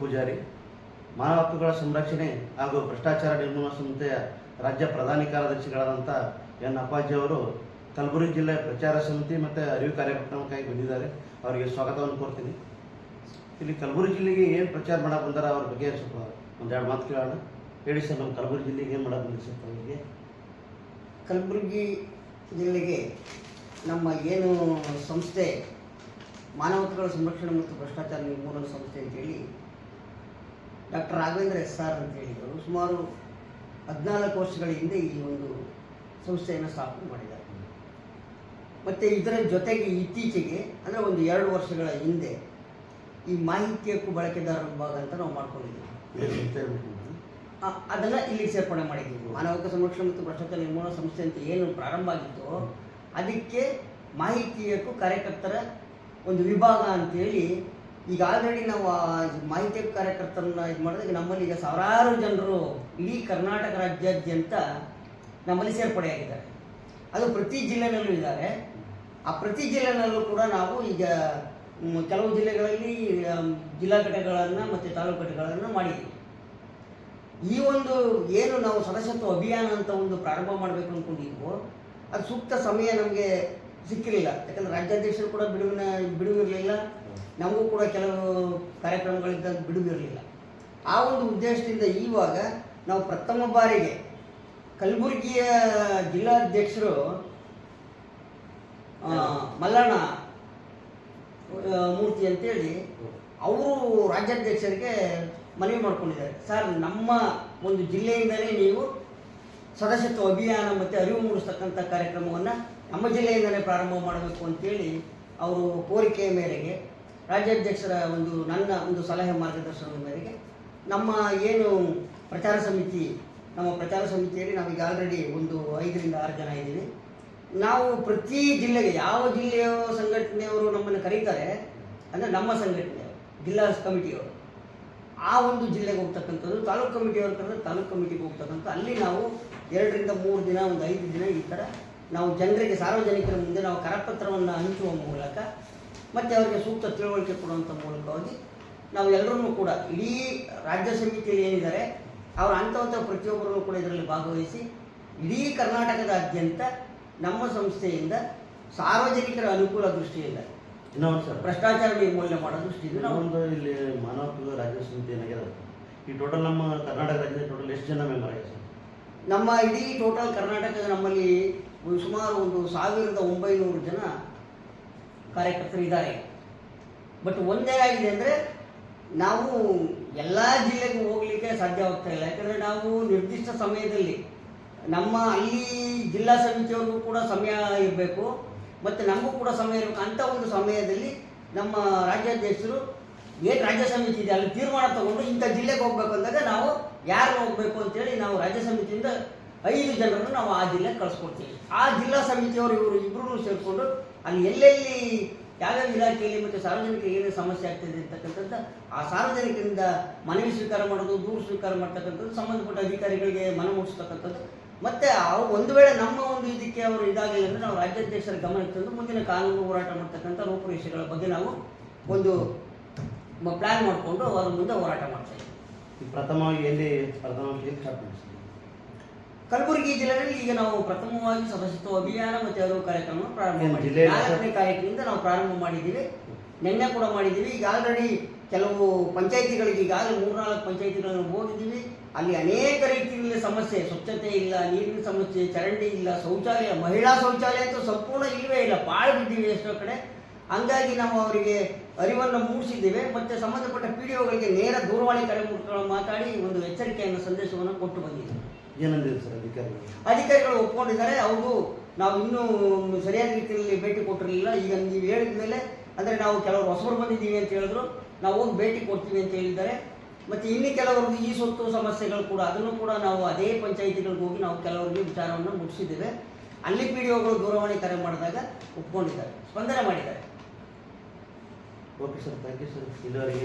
ಪೂಜಾರಿ, ಮಾನವ ಹಕ್ಕುಗಳ ಸಂರಕ್ಷಣೆ ಹಾಗೂ ಭ್ರಷ್ಟಾಚಾರ ನಿರ್ಮೂಲನಾ ಸಂಸ್ಥೆಯ ರಾಜ್ಯ ಪ್ರಧಾನ ಕಾರ್ಯದರ್ಶಿಗಳಾದಂಥ ಎನ್ ಅಪ್ಪಾಜಿ ಅವರು ಕಲಬುರಗಿ ಜಿಲ್ಲೆ ಪ್ರಚಾರ ಸಮಿತಿ ಮತ್ತು ಅರಿವು ಕಾರ್ಯಕ್ರಮಕ್ಕಾಗಿ ಬಂದಿದ್ದಾರೆ. ಅವರಿಗೆ ಸ್ವಾಗತವನ್ನು ಕೋರ್ತೀನಿ. ಇಲ್ಲಿ ಕಲಬುರಗಿ ಜಿಲ್ಲೆಗೆ ಏನು ಪ್ರಚಾರ ಮಾಡಕ್ಕೆ ಬಂದಾರ ಅವ್ರ ಬಗ್ಗೆ ಸ್ವಲ್ಪ ಒಂದೆರಡು ಮಾತು ಕೇಳೋಣ. ಹೇಳಿ ಸರ್ ನಮ್ಮ ಕಲಬುರಗಿ ಜಿಲ್ಲೆಗೆ ಏನು ಮಾಡಕ್ಕೆ ಬಂದಿದೆ ಸರ್ ಅವರಿಗೆ? ಕಲಬುರಗಿ ಜಿಲ್ಲೆಗೆ ನಮ್ಮ ಏನು ಸಂಸ್ಥೆ, ಮಾನವ ಹಕ್ಕುಗಳ ಸಂರಕ್ಷಣೆ ಮತ್ತು ಭ್ರಷ್ಟಾಚಾರ ನಿರ್ಮೂಲನಾ ಸಂಸ್ಥೆ ಅಂತೇಳಿ ಡಾಕ್ಟರ್ ರಾಘವೇಂದ್ರ ಎಸ್ ಆರ್ ಅಂತ ಹೇಳಿದರು. ಸುಮಾರು ಹದಿನಾಲ್ಕು ವರ್ಷಗಳ ಹಿಂದೆ ಈ ಒಂದು ಸಂಸ್ಥೆಯನ್ನು ಸ್ಥಾಪನೆ ಮಾಡಿದ್ದಾರೆ. ಮತ್ತು ಇದರ ಜೊತೆಗೆ ಇತ್ತೀಚೆಗೆ ಅಂದರೆ ಒಂದು ಎರಡು ವರ್ಷಗಳ ಹಿಂದೆ ಈ ಮಾಹಿತಿ ಹಕ್ಕು ಬಳಕೆದಾರರ ವಿಭಾಗ ಅಂತ ನಾವು ಮಾಡ್ಕೊಂಡಿದ್ದೀವಿ. ಅದನ್ನ ಇಲ್ಲಿ ಸೇರ್ಪಡೆ ಮಾಡಿದ್ದೀವಿ. ಮಾನವ ಹಕ್ಕು ಸಂರಕ್ಷಣೆ ಮತ್ತು ಭ್ರಷ್ಟಾಚಾರ ನಿರ್ಮೂಲನಾ ಸಂಸ್ಥೆ ಅಂತ ಏನು ಪ್ರಾರಂಭ ಆಗಿತ್ತು ಅದಕ್ಕೆ ಮಾಹಿತಿ ಹಕ್ಕು ಕಾರ್ಯಕರ್ತರ ಒಂದು ವಿಭಾಗ ಅಂತೇಳಿ ಈಗ ಆಲ್ರೆಡಿ ನಾವು ಮಾಹಿತಿ ಕಾರ್ಯಕರ್ತರನ್ನ ಇದು ಮಾಡಿದಾಗ ನಮ್ಮಲ್ಲಿ ಈಗ ಸಾವಿರಾರು ಜನರು ಇಡೀ ಕರ್ನಾಟಕ ರಾಜ್ಯಾದ್ಯಂತ ನಮ್ಮಲ್ಲಿ ಸೇರ್ಪಡೆಯಾಗಿದ್ದಾರೆ. ಅದು ಪ್ರತಿ ಜಿಲ್ಲೆನಲ್ಲೂ ಇದ್ದಾರೆ. ಆ ಪ್ರತಿ ಜಿಲ್ಲೆನಲ್ಲೂ ಕೂಡ ನಾವು ಈಗ ಕೆಲವು ಜಿಲ್ಲೆಗಳಲ್ಲಿ ಜಿಲ್ಲಾ ಘಟಕಗಳನ್ನು ಮತ್ತು ತಾಲೂಕು ಘಟಕಗಳನ್ನು ಮಾಡಿದ್ದೀವಿ. ಈ ಒಂದು ಏನು ನಾವು ಸದಸ್ಯತ್ವ ಅಭಿಯಾನ ಅಂತ ಒಂದು ಪ್ರಾರಂಭ ಮಾಡಬೇಕು ಅಂದ್ಕೊಂಡಿದ್ವೋ ಅದು ಸೂಕ್ತ ಸಮಯ ನಮಗೆ ಸಿಕ್ಕಿರಲಿಲ್ಲ. ಯಾಕಂದ್ರೆ ರಾಜ್ಯಾಧ್ಯಕ್ಷರು ಕೂಡ ಬಿಡುವಿನ, ಬಿಡುವಿರಲಿಲ್ಲ. ನಮಗೂ ಕೂಡ ಕೆಲವು ಕಾರ್ಯಕ್ರಮಗಳಿಂದ ಬಿಡುವಿರಲಿಲ್ಲ. ಆ ಒಂದು ಉದ್ದೇಶದಿಂದ ಈವಾಗ ನಾವು ಪ್ರಥಮ ಬಾರಿಗೆ ಕಲಬುರಗಿಯ ಜಿಲ್ಲಾಧ್ಯಕ್ಷರು ಮಲ್ಲಣ್ಣ ಮೂರ್ತಿ ಅಂತೇಳಿ ಅವರು ರಾಜ್ಯಾಧ್ಯಕ್ಷರಿಗೆ ಮನವಿ ಮಾಡ್ಕೊಂಡಿದ್ದಾರೆ. ಸರ್, ನಮ್ಮ ಒಂದು ಜಿಲ್ಲೆಯಿಂದಲೇ ನೀವು ಸದಸ್ಯತ್ವ ಅಭಿಯಾನ ಮತ್ತು ಅರಿವು ಮೂಡಿಸ್ತಕ್ಕಂಥ ಕಾರ್ಯಕ್ರಮವನ್ನು ನಮ್ಮ ಜಿಲ್ಲೆಯಿಂದಲೇ ಪ್ರಾರಂಭ ಮಾಡಬೇಕು ಅಂತೇಳಿ ಅವರು ಕೋರಿಕೆಯ ಮೇರೆಗೆ ರಾಜ್ಯಾಧ್ಯಕ್ಷರ ಒಂದು ನನ್ನ ಒಂದು ಸಲಹೆ ಮಾರ್ಗದರ್ಶನದ ಮೇರೆಗೆ ನಮ್ಮ ಏನು ಪ್ರಚಾರ ಸಮಿತಿ, ನಮ್ಮ ಪ್ರಚಾರ ಸಮಿತಿಯಲ್ಲಿ ನಾವೀಗ ಆಲ್ರೆಡಿ ಒಂದು ಐದರಿಂದ ಆರು ಜನ ಇದ್ದೀವಿ. ನಾವು ಪ್ರತಿ ಜಿಲ್ಲೆಗೆ ಯಾವ ಜಿಲ್ಲೆಯ ಸಂಘಟನೆಯವರು ನಮ್ಮನ್ನು ಕರೀತಾರೆ, ಅಂದರೆ ನಮ್ಮ ಸಂಘಟನೆಯವರು ಜಿಲ್ಲಾ ಕಮಿಟಿಯವರು. ಆ ಒಂದು ಜಿಲ್ಲೆಗೆ ಹೋಗ್ತಕ್ಕಂಥದ್ದು, ತಾಲೂಕು ಕಮಿಟಿಯವರು ಕರೆದ್ರೆ ತಾಲೂಕು ಕಮಿಟಿಗೆ ಹೋಗ್ತಕ್ಕಂಥ, ಅಲ್ಲಿ ನಾವು ಎರಡರಿಂದ ಮೂರು ದಿನ ಒಂದು ಐದು ದಿನ ಈ ಥರ ನಾವು ಜನರಿಗೆ ಸಾರ್ವಜನಿಕರ ಮುಂದೆ ನಾವು ಕರಪತ್ರವನ್ನು ಹಂಚುವ ಮೂಲಕ ಮತ್ತು ಅವರಿಗೆ ಸೂಕ್ತ ತಿಳುವಳಿಕೆ ಕೊಡುವಂಥ ಮೂಲಕವಾಗಿ ನಾವು ಎಲ್ಲರನ್ನೂ ಕೂಡ ಇಡೀ ರಾಜ್ಯ ಸಮಿತಿಯಲ್ಲಿ ಏನಿದ್ದಾರೆ ಅವರ ಅಂಥವಂಥ ಪ್ರತಿಯೊಬ್ಬರನ್ನು ಕೂಡ ಇದರಲ್ಲಿ ಭಾಗವಹಿಸಿ ಇಡೀ ಕರ್ನಾಟಕದಾದ್ಯಂತ ನಮ್ಮ ಸಂಸ್ಥೆಯಿಂದ ಸಾರ್ವಜನಿಕರ ಅನುಕೂಲ ದೃಷ್ಟಿಯಿಂದ ಇನ್ನೊಂದು ಸರ್. ಭ್ರಷ್ಟಾಚಾರ ನಿರ್ಮೂಲನೆ ಮಾಡೋ ದೃಷ್ಟಿಯಿಂದ ನಾವು ನಾವೊಂದು ಇಲ್ಲಿ ಮಾನವ ರಾಜ್ಯ ಸಮಿತಿ ಏನಾಗ್ಯದ ಈ ಟೋಟಲ್ ನಮ್ಮ ಕರ್ನಾಟಕ ರಾಜ್ಯದ ಟೋಟಲ್ ಎಷ್ಟು ಜನ ಮೆಂಬರ್ ಆಗಿದೆ ಸರ್ ನಮ್ಮ ಇಡೀ ಟೋಟಲ್ ಕರ್ನಾಟಕದ ನಮ್ಮಲ್ಲಿ ಒಂದು ಸುಮಾರು ಒಂದು ಸಾವಿರದ ಒಂಬೈನೂರು ಜನ ಕಾರ್ಯಕರ್ತರು ಇದ್ದಾರೆ. ಬಟ್ ಆಗಿದೆ ಅಂದರೆ ನಾವು ಎಲ್ಲ ಜಿಲ್ಲೆಗೂ ಹೋಗಲಿಕ್ಕೆ ಸಾಧ್ಯವಾಗ್ತಾ ಇಲ್ಲ. ಯಾಕಂದರೆ ನಾವು ನಿರ್ದಿಷ್ಟ ಸಮಯದಲ್ಲಿ ನಮ್ಮ ಅಲ್ಲಿ ಜಿಲ್ಲಾ ಸಮಿತಿಯವ್ರಿಗೂ ಕೂಡ ಸಮಯ ಇರಬೇಕು. ಮತ್ತು ನಮಗೂ ಕೂಡ ಸಮಯ ಇರಬೇಕು. ಅಂಥ ಒಂದು ಸಮಯದಲ್ಲಿ ನಮ್ಮ ರಾಜ್ಯಾಧ್ಯಕ್ಷರು ಏನು ರಾಜ್ಯ ಸಮಿತಿ ಇದೆ ಅಲ್ಲಿ ತೀರ್ಮಾನ ತಗೊಂಡು ಇಂಥ ಜಿಲ್ಲೆಗೆ ಹೋಗ್ಬೇಕು ಅಂದಾಗ ನಾವು ಯಾರು ಹೋಗ್ಬೇಕು ಅಂತೇಳಿ ನಾವು ರಾಜ್ಯ ಸಮಿತಿಯಿಂದ ಐದು ಜನರನ್ನು ನಾವು ಆ ಜಿಲ್ಲೆಗೆ ಕಳಿಸ್ಕೊಡ್ತೀವಿ. ಆ ಜಿಲ್ಲಾ ಸಮಿತಿಯವರು ಇವರು ಇಬ್ಬರೂ ಸೇರಿಕೊಂಡು ಅಲ್ಲಿ ಎಲ್ಲೆಲ್ಲಿ ಯಾವ್ಯಾವ ಇಲಾಖೆಯಲ್ಲಿ ಮತ್ತು ಸಾರ್ವಜನಿಕರಿಗೆ ಏನೇನು ಸಮಸ್ಯೆ ಆಗ್ತಿದೆ ಅಂತಕ್ಕಂಥದ್ದು, ಆ ಸಾರ್ವಜನಿಕರಿಂದ ಮನವಿ ಸ್ವೀಕಾರ ಮಾಡೋದು, ದೂರು ಸ್ವೀಕಾರ ಮಾಡ್ತಕ್ಕಂಥದ್ದು, ಸಂಬಂಧಪಟ್ಟ ಅಧಿಕಾರಿಗಳಿಗೆ ಮನ ಮತ್ತು ಅವು ಒಂದು ವೇಳೆ ನಮ್ಮ ಒಂದು ಇದಕ್ಕೆ ಅವರು ಇದಾಗಲಿಲ್ಲ ಅಂದರೆ ನಾವು ರಾಜ್ಯಾಧ್ಯಕ್ಷರ ಗಮನಕ್ಕೆ ತಂದು ಮುಂದಿನ ಕಾನೂನು ಹೋರಾಟ ಮಾಡ್ತಕ್ಕಂಥ ರೂಪುರೇಷೆಗಳ ಬಗ್ಗೆ ನಾವು ಒಂದು ಪ್ಲ್ಯಾನ್ ಮಾಡಿಕೊಂಡು ಅವರ ಮುಂದೆ ಹೋರಾಟ ಮಾಡ್ತಾ ಇದ್ದೀವಿ ಈ ಪ್ರಥಮವಾಗಿ ಎಲ್ಲಿ ಪ್ರಥಮವಾಗಿ ಎಲ್ಲಿ ಸ್ಟಾರ್ಟ್ ಕಲಬುರಗಿ ಜಿಲ್ಲೆಯಲ್ಲಿ ಈಗ ನಾವು ಪ್ರಥಮವಾಗಿ ಸದಸ್ಯತ್ವ ಅಭಿಯಾನ ಮತ್ತು ಅದು ಕಾರ್ಯಕ್ರಮ ಪ್ರಾರಂಭ ಮಾಡಿದ್ದೀವಿ. ನಾಲ್ಕನೇ ತಾರೀಕಿನಿಂದ ನಾವು ಪ್ರಾರಂಭ ಮಾಡಿದ್ದೀವಿ. ನಿನ್ನೆ ಕೂಡ ಮಾಡಿದ್ದೀವಿ. ಈಗ ಆಲ್ರೆಡಿ ಕೆಲವು ಪಂಚಾಯಿತಿಗಳಿಗೆ ಈಗಾಗಲೇ ಮೂರ್ನಾಲ್ಕು ಪಂಚಾಯಿತಿಗಳನ್ನು ಹೋಗಿದ್ದೀವಿ ಅಲ್ಲಿ ಅನೇಕ ರೀತಿಯಲ್ಲಿ ಸಮಸ್ಯೆ ಸ್ವಚ್ಛತೆ ಇಲ್ಲ ನೀರಿನ ಸಮಸ್ಯೆ ಚರಂಡಿ ಇಲ್ಲ ಶೌಚಾಲಯ ಮಹಿಳಾ ಶೌಚಾಲಯ ಅಂತೂ ಸಂಪೂರ್ಣ ಇಲ್ಲವೇ ಇಲ್ಲ. ಪಾಳು ಬಿದ್ದೀವಿ ಎಷ್ಟೋ ಕಡೆ. ಹಂಗಾಗಿ ನಾವು ಅವರಿಗೆ ಅರಿವನ್ನು ಮೂಡಿಸಿದ್ದೇವೆ. ಮತ್ತು ಸಂಬಂಧಪಟ್ಟ ಪಿ ಡಿ ಒಗಳಿಗೆ ನೇರ ದೂರವಾಣಿ ಕರೆ ಮೂಲಕ ಮಾತಾಡಿ ಒಂದು ಎಚ್ಚರಿಕೆಯನ್ನು ಸಂದೇಶವನ್ನು ಕೊಟ್ಟು ಬಂದಿದ್ದೀವಿ ಏನಂದಿದೆ ಸರ್ ಅಧಿಕಾರಿಗಳು? ಅಧಿಕಾರಿಗಳು ಒಪ್ಕೊಂಡಿದ್ದಾರೆ. ಅವರು ನಾವು ಇನ್ನೂ ಸರಿಯಾದ ರೀತಿಯಲ್ಲಿ ಭೇಟಿ ಕೊಟ್ಟಿರಲಿಲ್ಲ. ಈಗ ನೀವು ಹೇಳಿದ ಮೇಲೆ ಅಂದರೆ ನಾವು ಕೆಲವರು ಹೊಸಬರು ಬಂದಿದ್ದೀವಿ ಅಂತ ಹೇಳಿದ್ರು. ನಾವು ಹೋಗಿ ಭೇಟಿ ಕೊಡ್ತೀವಿ ಅಂತ ಹೇಳಿದ್ದಾರೆ. ಮತ್ತು ಇನ್ನು ಕೆಲವರು ಈ ಸೊತ್ತು ಸಮಸ್ಯೆಗಳು ಕೂಡ ಅದನ್ನು ಕೂಡ ನಾವು ಅದೇ ಪಂಚಾಯಿತಿಗಳಿಗೆ ಹೋಗಿ ನಾವು ಕೆಲವರಿಗೆ ವಿಚಾರವನ್ನು ಮುಗಿಸಿದ್ದೇವೆ ಅಲ್ಲಿ ಪಿ ಡಿ ಒಗಳು ದೂರವಾಣಿ ಕರೆ ಮಾಡಿದಾಗ ಒಪ್ಕೊಂಡಿದ್ದಾರೆ. ಸ್ಪಂದನೆ ಮಾಡಿದ್ದಾರೆ. okay sir thank you sir ಇದುವರೆಗೆ